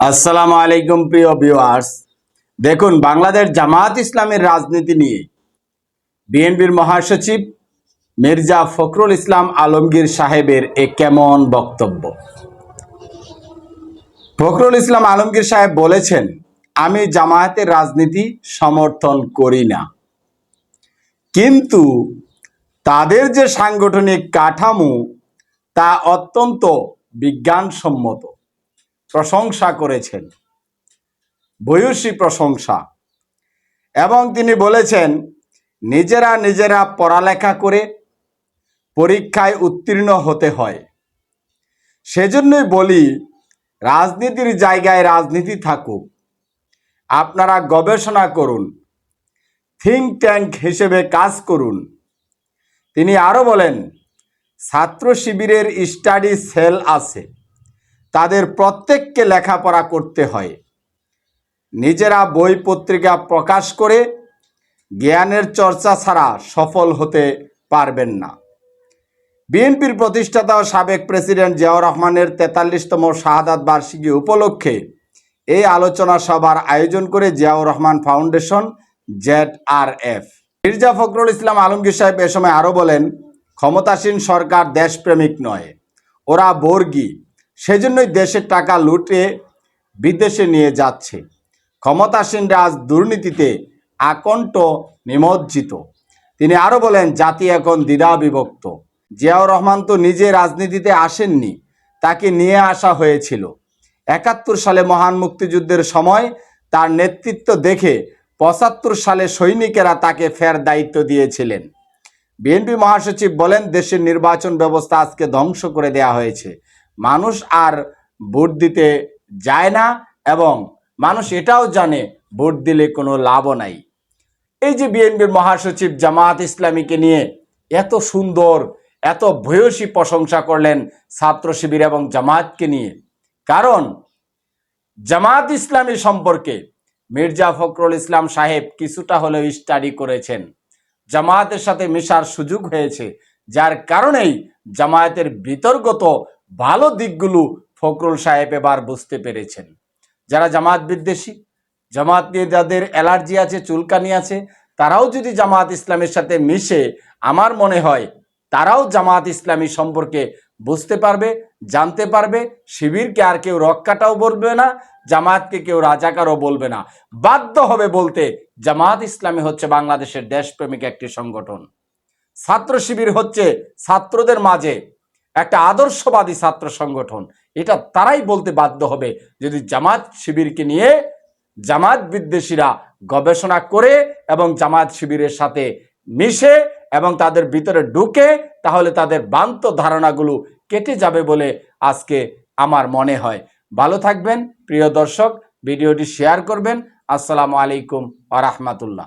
আসসালামু আলাইকুম প্রিয় ভিউয়ার্স। দেখুন, বাংলাদেশ জামাত ইসলামের রাজনীতি নিয়ে বিএনপির মহাসচিব মির্জা ফখরুল ইসলাম আলমগীর সাহেবের এ কেমন বক্তব্য? ফখরুল ইসলাম আলমগীর সাহেব বলেছেন, আমি জামায়াতের রাজনীতি সমর্থন করি না। কিন্তু তাদের যে সাংগঠনিক কাঠামো তা অত্যন্ত বিজ্ঞানসম্মত। প্রশংসা করেছেন। ভূয়সী প্রশংসা। এবং তিনি বলেছেন, নিজেরা নিজেরা পড়ালেখা করে পরীক্ষায় উত্তীর্ণ হতে হয়। সেজন্যই বলি, রাজনীতির জায়গায় রাজনীতি থাকুক। আপনারা গবেষণা করুন। থিঙ্ক ট্যাঙ্ক হিসেবে কাজ করুন। তিনি আরও বলেন, ছাত্র শিবিরের স্টাডি সেল আছে। তাদের প্রত্যেককে লেখাপড়া করতে হয়। নিজেরা বই পত্রিকা প্রকাশ করে জ্ঞানের চর্চা ছাড়া সফল হতে পারবেন না। বিএনপির প্রতিষ্ঠাতা ও সাবেক প্রেসিডেন্ট জিয়াউর রহমানের তেতাল্লিশতম শাহাদাত বার্ষিকী উপলক্ষে এই আলোচনা সভার আয়োজন করে Ziaur Rahman foundation, Z R F. Mirza Fakhrul Islam Alamgir সাহেব এ সময় আরও বলেন, ক্ষমতাসীন সরকার দেশপ্রেমিক নয়, ওরা বর্গী। সেজন্যই দেশের টাকা লুটে বিদেশে নিয়ে যাচ্ছে। ক্ষমতাসীনরা আজ দুর্নীতিতে আকণ্ঠ নিমজ্জিত। তিনি আরও বলেন, জাতি এখন দ্বিধা বিভক্ত জিয়াউর রহমান তো নিজে রাজনীতিতে আসেননি, তাকে নিয়ে আসা হয়েছিল। একাত্তর সালে মহান মুক্তিযুদ্ধের সময় তার নেতৃত্ব দেখে পঁচাত্তর সালে সৈনিকেরা তাকে ফের দায়িত্ব দিয়েছিলেন। বিএনপি মহাসচিব বলেন, দেশের নির্বাচন ব্যবস্থা আজকে ধ্বংস করে দেয়া হয়েছে। মানুষ আর ভোট দিতে যায় না এবং মানুষ এটাও জানে, ভোট দিলে কোনো লাভও নাই। এই যে বিএনপির মহাসচিব জামাত ইসলামীকে নিয়ে এত সুন্দর, এত ভূয়সী প্রশংসা করলেন ছাত্র শিবির এবং জামাতকে নিয়ে। কারণ জামাত ইসলামী সম্পর্কে মির্জা ফখরুল ইসলাম সাহেব কিছুটা হলেও স্টাডি করেছেন। জামায়াতের সাথে মেশার সুযোগ হয়েছে, যার কারণেই জামায়াতের বিতর্গত ভালো দিকগুলো ফখরুল সাহেব এবার বুঝতে পেরেছেন। যারা জামাত বিদ্বেষী জামাত নিয়ে যাদের অ্যালার্জি আছে, চুলকানি আছে, তারাও যদি জামাত ইসলামের সাথে মিশে, আমার মনে হয় তারাও জামাত ইসলামী সম্পর্কে বুঝতে পারবে, জানতে পারবে, শিবিরকে আর কেউ রক্ষাটাও বলবে না জামাতকে কেউ রাজাকারও বলবে না। বাধ্য হবে বলতে জামাত ইসলামী হচ্ছে বাংলাদেশের দেশপ্রেমিক একটি সংগঠন। ছাত্র শিবির হচ্ছে ছাত্রদের মাঝে একটা আদর্শবাদী ছাত্র সংগঠন। এটা তারাই বলতে বাধ্য হবে যদি জামাত শিবিরকে নিয়ে জামাত বিদ্বেষীরা গবেষণা করে এবং জামাত শিবিরের সাথে মিশে এবং তাদের ভিতরে ঢুকে তাহলে তাদের বান্ত ধারণাগুলো কেটে যাবে বলে আজকে আমার মনে হয়। ভালো থাকবেন, প্রিয় দর্শক, ভিডিওটি শেয়ার করবেন। আসসালামু আলাইকুম আ রহমাতুল্লাহ।